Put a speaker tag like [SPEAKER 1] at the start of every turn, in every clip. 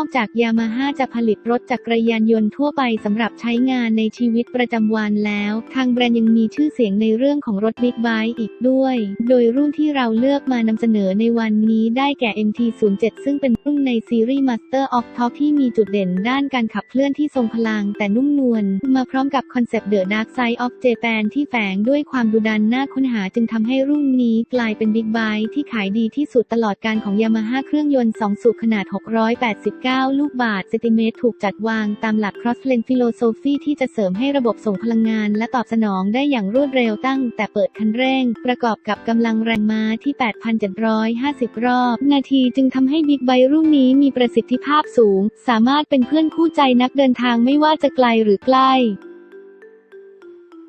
[SPEAKER 1] อกจากยามาฮ่าจะผลิตรถจักรยานยนต์ทั่วไปสำหรับใช้งานในชีวิตประจำวันแล้ว ทางแบรนด์ยังมีชื่อเสียงในเรื่องของรถบิ๊กไบค์อีกด้วย โดยรุ่นที่เราเลือกมานำเสนอในวันนี้ได้แก่ MT-07 ซึ่งเป็นรุ่นในซีรีส์ Master of Top ที่มีจุดเด่นด้านการขับเคลื่อนที่ทรงพลังแต่นุ่มนวลมาพร้อมกับคอนเซปต์ The Dark Side of Japan ที่แฝงด้วยความดุดันน่าค้นหาจึงทำให้รุ่นนี้กลายเป็นบิ๊กไบค์ที่ขายดีที่สุดตลอดการของยามาฮ่าเครื่องยนต์2สูบขนาด 689 9 ลูกบาทเซนติเมตรถูกจัดวางตามหลัก cross lane Philosophy ที่จะเสริมให้ระบบส่งพลังงาน และตอบสนองได้อย่างรวดเร็วตั้ง แต่เปิดคันเร่ง ประกอบกับกำลังแรงม้าที่ 8,750 รอบ นาทีจึงทำให้บิ๊กไบค์รุ่นนี้มีประสิทธิภาพสูง สามารถเป็นเพื่อนคู่ใจนักเดินทางไม่ว่าจะไกลหรือใกล้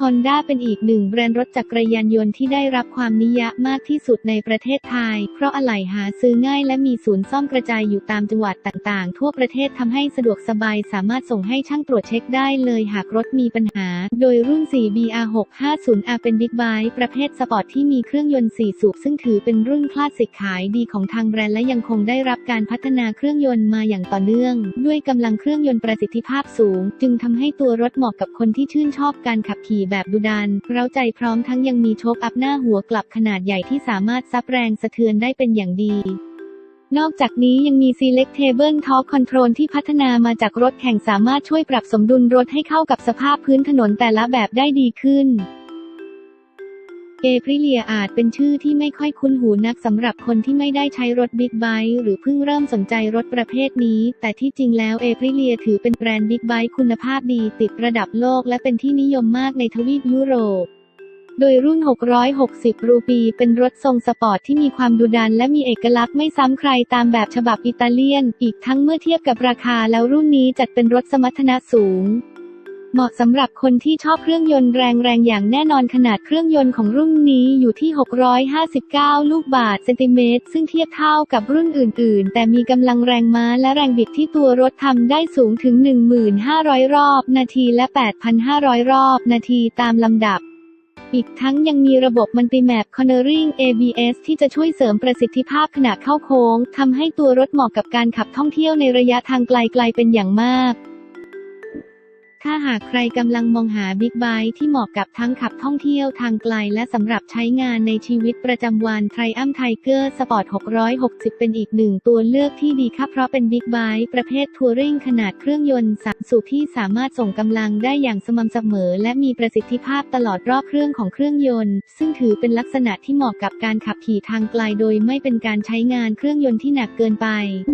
[SPEAKER 1] ฮอนด้าเป็นอีกหนึ่งแบรนด์รถจักรยานยนต์ที่ได้รับความนิยมมากที่สุดในประเทศไทย เพราะอะไหล่หาซื้อง่ายและมีศูนย์ซ่อมกระจายอยู่ตามจังหวัดต่างๆ ทั่วประเทศทำให้สะดวกสบายสามารถส่งให้ช่างตรวจเช็คได้เลยหากรถมีปัญหา โดยรุ่น 4BR650R เป็นบิ๊กไบค์ประเภทสปอร์ตที่มีเครื่องยนต์ 4 สูบซึ่งถือเป็นรุ่นคลาสสิกขายดีของทางแบรนด์และยังคงได้รับการพัฒนาเครื่องยนต์มาอย่างต่อเนื่อง ด้วยกำลังเครื่องยนต์ประสิทธิภาพสูง จึงทำให้ตัวรถเหมาะกับคนที่ชื่นชอบการขับขี่แบบดุดัน เร้าใจพร้อมทั้งยังมีโชคอัพหน้าหัวกลับขนาดใหญ่ที่สามารถซับแรงสะเทือนได้เป็นอย่างดีนอกจากนี้ยังมี Selectable Torque Control ที่พัฒนามาจากรถแข่งสามารถช่วยปรับสมดุลรถให้เข้ากับสภาพพื้นถนนแต่ละแบบได้ดีขึ้น เอพริเลียอาจเป็นชื่อที่ไม่ค่อยคุ้นหูนักสำหรับคนที่ไม่ได้ใช้รถบิ๊กไบค์หรือเพิ่งเริ่มสนใจรถประเภทนี้ แต่ที่จริงแล้วเอพริเลียถือเป็นแบรนด์บิ๊กไบค์คุณภาพดีติดระดับโลกและเป็นที่นิยมมากในทวีปยุโรป โดยรุ่น 660 รูปี เป็นรถทรงสปอร์ตที่มีความดุดันและมีเอกลักษณ์ไม่ซ้ำใครตามแบบฉบับอิตาเลียน อีกทั้งเมื่อเทียบกับราคาแล้วรุ่นนี้จัดเป็นรถสมรรถนะสูง เหมาะสำหรับคนที่ชอบเครื่องยนต์แรงๆ อย่างแน่นอนขนาดเครื่องยนต์ของรุ่นนี้อยู่ที่ 659 ลูกบาศก์เซนติเมตร ซึ่งเทียบเท่ากับรุ่นอื่น ๆ แต่มีกำลังแรงม้าและแรงบิดที่ตัวรถทำได้สูงถึง 1,500 รอบ นาทีและ 8,500 รอบ นาทีตามลำดับอีกทั้งยังมีระบบมัลติแมป Cornering ABS ที่จะช่วยเสริมประสิทธิภาพขณะเข้าโค้งทำให้ตัวรถเหมาะกับการขับท่องเที่ยวในระยะทางไกลๆเป็นอย่างมาก ถ้าหากใครกำลังมองหาบิ๊กไบค์ที่เหมาะกับทั้งขับท่องเที่ยวทางไกลและสำหรับใช้งานในชีวิตประจำวันไทรอัมไทเกอร์สปอร์ต 660 เป็นอีกหนึ่งตัวเลือกที่ดีค่ะเพราะเป็นบิ๊กไบค์ประเภททัวริงขนาดเครื่องยนต์สามสูบที่สามารถส่งกำลังได้อย่างสม่ำเสมอ และมีประสิทธิภาพตลอดรอบเครื่องของเครื่องยนต์ ซึ่งถือเป็นลักษณะที่เหมาะกับการขับขี่ทางไกลโดยไม่เป็นการใช้งานเครื่องยนต์ที่หนักเกินไป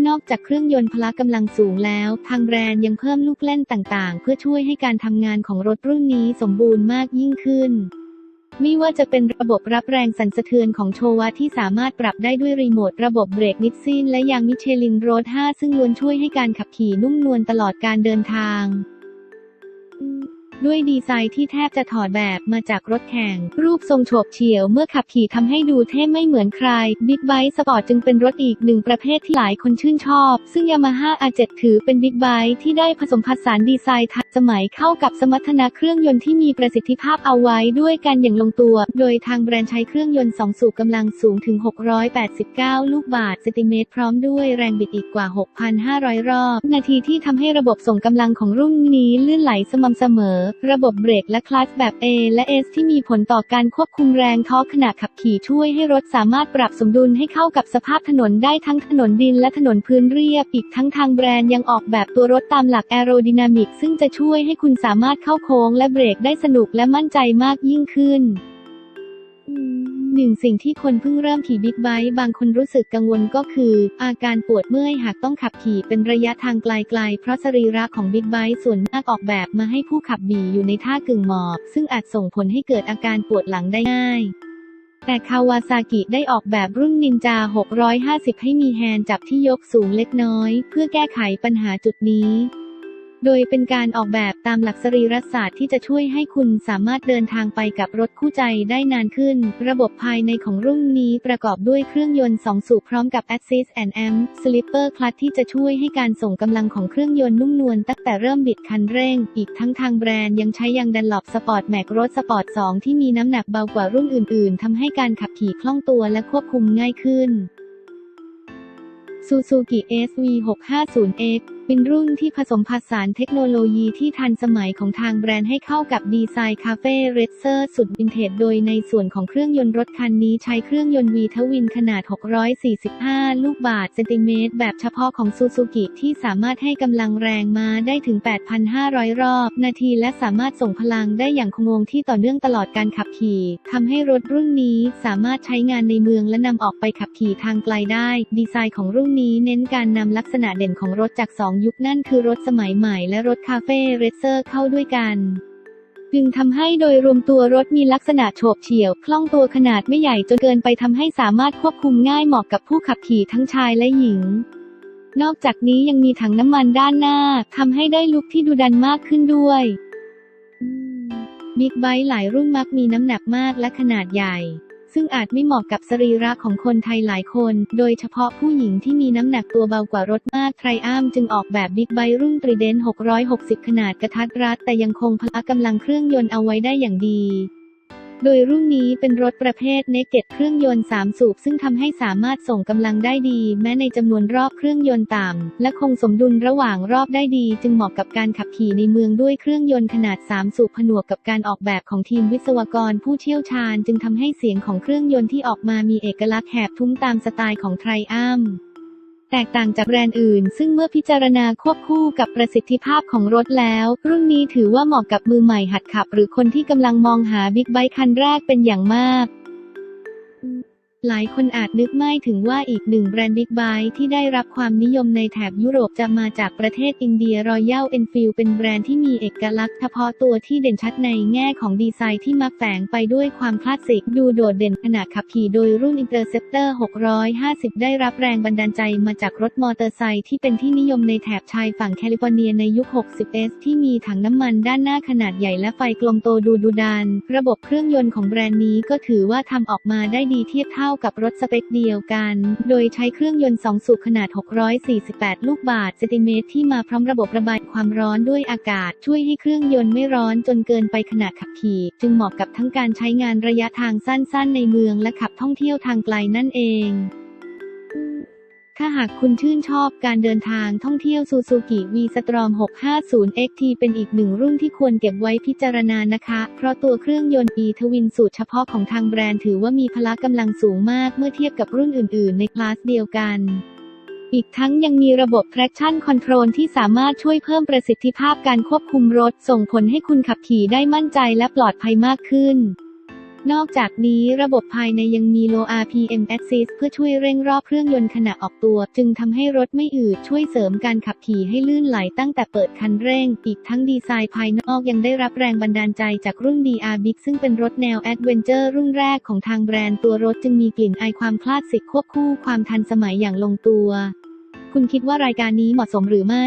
[SPEAKER 1] นอกจากเครื่องยนต์พละกำลังสูงแล้ว ทางแบรนด์ยังเพิ่มลูกเล่นต่างๆ เพื่อช่วยให้การทำงานของรถรุ่นนี้สมบูรณ์มากยิ่งขึ้น ไม่ว่าจะเป็นระบบรับแรงสั่นสะเทือนของโชวะที่สามารถปรับได้ด้วยรีโมทระบบเบรกนิดซินและยางมิเชลินโรด5ซึ่งล้วนช่วยให้การขับขี่นุ่มนวลตลอดการเดินทาง ด้วยดีไซน์ที่แทบจะถอดแบบมาจากรถแข่ง รูปทรงโฉบเฉี่ยวเมื่อขับขี่ทำให้ดูเท่ไม่เหมือนใคร บิ๊กไบค์สปอร์ตจึงเป็นรถอีกหนึ่งประเภทที่หลายคนชื่นชอบ ซึ่ง Yamaha R7 ถือเป็นบิ๊กไบค์ที่ได้ผสมผสานดีไซน์ทันสมัยเข้ากับสมรรถนะเครื่องยนต์ที่มีประสิทธิภาพเอาไว้ด้วยกันอย่างลงตัว โดยทางแบรนด์ใช้เครื่องยนต์ 2 สูบกำลังสูงถึง 689 ลูกบาศก์เซนติเมตรพร้อมด้วยแรงบิดอีกกว่า 6,500 รอบ นาทีที่ทำให้ระบบส่งกำลังของรุ่นนี้ลื่นไหลสม่ำเสมอระบบเบรกและคลัตช์แบบ A และ S ที่มีผลต่อการควบคุมแรงท้อขณะขับขี่ช่วยให้รถสามารถปรับสมดุลให้เข้ากับสภาพถนนได้ทั้งถนนดินและถนนพื้นเรียบ อีกทั้งทางแบรนด์ยังออกแบบตัวรถตามหลักแอโร d y นามิกซึ่งจะช่วยให้คุณสามารถเข้าโค้งและเบรกได้สนุกและมั่นใจมากยิ่งขึ้น หนึ่งสิ่งที่คนเพิ่งเริ่มขี่บิ๊กไบค์บางคนรู้สึกกังวลก็คือ อาการปวดเมื่อยหากต้องขับขี่เป็นระยะทางไกลๆ เพราะสรีระของบิ๊กไบค์ส่วนมากออกแบบมาให้ผู้ขับบี่อยู่ในท่ากึ่งหมอบ ซึ่งอาจส่งผลให้เกิดอาการปวดหลังได้ง่ายแต่คาวาซากิได้ออกแบบรุ่นนินจา 650 ให้มีแฮนด์จับที่ยกสูงเล็กน้อย เพื่อแก้ไขปัญหาจุดนี้ โดยเป็นการออกแบบตามหลักสรีรศาสตร์ที่จะช่วยให้คุณสามารถเดินทางไปกับรถคู่ใจได้นานขึ้น ระบบภายในของรุ่นนี้ประกอบด้วยเครื่องยนต์ 2 สูบพร้อมกับ Assist and Amp Slipper Clutch ที่จะช่วยให้การส่งกำลังของเครื่องยนต์นุ่มนวลตั้งแต่เริ่มบิดคันเร่ง อีกทั้งทางแบรนด์ยังใช้ยางดันหลบสปอร์ตแม็กรถสปอร์ต 2 ที่มีน้ำหนักเบากว่ารุ่นอื่น ๆทำให้การขับขี่คล่องตัวและควบคุมง่ายขึ้น Suzuki SV650X เป็นรุ่นที่ผสมผสานเทคโนโลยีที่ทันสมัยของทางแบรนด์ให้เข้ากับดีไซน์คาเฟ่เรเซอร์สุดวินเทจโดยในส่วนของเครื่องยนต์รถคันนี้ใช้เครื่องยนต์วีทวินขนาด 645 ลูกบาศก์เซนติเมตร แบบเฉพาะของ Suzuki ที่สามารถให้กำลังแรงมาได้ถึง 8,500 รอบ นาทีและสามารถส่งพลังได้อย่างคงวงที่ต่อเนื่องตลอดการขับขี่ทำให้รถรุ่นนี้สามารถใช้งานในเมืองและนำออกไปขับขี่ทางไกลได้ ดีไซน์ของรุ่นนี้เน้นการนำลักษณะเด่นของรถจาก2ยุคนั่นคือรถสมัยใหม่และรถคาเฟ่เรเซอร์เข้าด้วยกันจึงทำให้โดยรวมตัวรถมีลักษณะโฉบเฉี่ยวคล่องตัวขนาดไม่ใหญ่จนเกินไปทำให้สามารถควบคุมง่ายเหมาะกับผู้ขับขี่ทั้งชายและหญิง นอกจากนี้ยังมีถังน้ำมันด้านหน้าทำให้ได้ลุคที่ดูดันมากขึ้นด้วยบิ๊กไบค์หลายรุ่นมักมีน้ำหนักมากและขนาดใหญ่ ซึ่งอาจไม่เหมาะกับสรีระของคนไทยหลายคน โดยเฉพาะผู้หญิงที่มีน้ำหนักตัวเบากว่ารถมากไทรอัมจึงออกแบบบิ๊กไบรุ่นตรีเดน660 ขนาดกระทัดรัดแต่ยังคงพละกำลังเครื่องยนต์เอาไว้ได้อย่างดี โดยรุ่นนี้เป็นรถประเภทเนกเก็ตเครื่องยนต์ 3 สูบ ซึ่งทำให้สามารถส่งกำลังได้ดี แม้ในจำนวนรอบเครื่องยนต์ต่ำ และคงสมดุลระหว่างรอบได้ดี จึงเหมาะกับการขับขี่ในเมืองด้วยเครื่องยนต์ขนาด 3 สูบผนวกกับการออกแบบของทีมวิศวกรผู้เชี่ยวชาญ จึงทำให้เสียงของเครื่องยนต์ที่ออกมามีเอกลักษณ์แหบทุ้มตามสไตล์ของไทรอัม แตกต่างจากแบรนด์อื่น ซึ่งเมื่อพิจารณาควบคู่กับประสิทธิภาพของรถแล้ว รุ่นนี้ถือว่าเหมาะกับมือใหม่หัดขับ หรือคนที่กำลังมองหาบิ๊กไบค์คันแรกเป็นอย่างมาก หลายคนอาจนึกไม่ถึงว่าอีกหนึ่งแบรนด์บิ๊กไบค์ที่ได้รับความนิยมในแถบยุโรปจะมาจากประเทศอินเดียรอยัลเอนฟิลเป็นแบรนด์ที่มีเอกลักษณ์เฉพาะตัวที่เด่นชัดในแง่ของดีไซน์ที่มักแฝงไปด้วยความคลาสสิก ดูโดดเด่นขณะขับขี่โดยรุ่น Interceptor 650 ได้รับแรงบันดาลใจมาจากรถมอเตอร์ไซค์ที่เป็นที่นิยมในแถบชายฝั่งแคลิฟอร์เนียในยุค 60s ที่มีถังน้ำมันด้านหน้าขนาดใหญ่และไฟกลมโตดูดุดันระบบเครื่องยนต์ของแบรนด์นี้ก็ถือว่าทำออกมาได้ดีเทียบเท่าากับรถสเปคเดียวกัน โดยใช้เครื่องยนต์ 2 สูบขนาด 648 ลูกบาศก์เซนติเมตรที่มาพร้อมระบบระบายความร้อนด้วยอากาศ ช่วยให้เครื่องยนต์ไม่ร้อนจนเกินไปขณะขับขี่ จึงเหมาะกับทั้งการใช้งานระยะทางสั้นๆ ในเมืองและขับท่องเที่ยวทางไกลนั่นเอง ถ้าหากคุณชื่นชอบการเดินทางท่องเที่ยว Suzuki V Strom 650 XT เป็นอีกหนึ่งรุ่นที่ควรเก็บไว้พิจารณานะคะ เพราะตัวเครื่องยนต์ e ทวินสูตรเฉพาะของทางแบรนด์ถือว่ามีพละกำลังสูงมากเมื่อเทียบกับรุ่นอื่น ๆ ในคลาสเดียวกันอีกทั้งยังมีระบบ traction control ที่สามารถช่วยเพิ่มประสิทธิภาพการควบคุมรถ ส่งผลให้คุณขับขี่ได้มั่นใจและปลอดภัยมากขึ้น นอกจากนี้ระบบภายในยังมี Low RPM Assist เพื่อช่วยเร่งรอบเครื่องยนต์ขณะออกตัว จึงทำให้รถไม่อืดช่วยเสริมการขับขี่ให้ลื่นไหลตั้งแต่เปิดคันเร่ง อีกทั้งดีไซน์ภายนอกยังได้รับแรงบันดาลใจจากรุ่น DR Big ซึ่งเป็นรถแนวแอดเวนเจอร์รุ่นแรกของทางแบรนด์ตัวรถจึงมีกลิ่นอายความคลาสสิกควบคู่ความทันสมัยอย่างลงตัว คุณคิดว่ารายการนี้เหมาะสมหรือไม่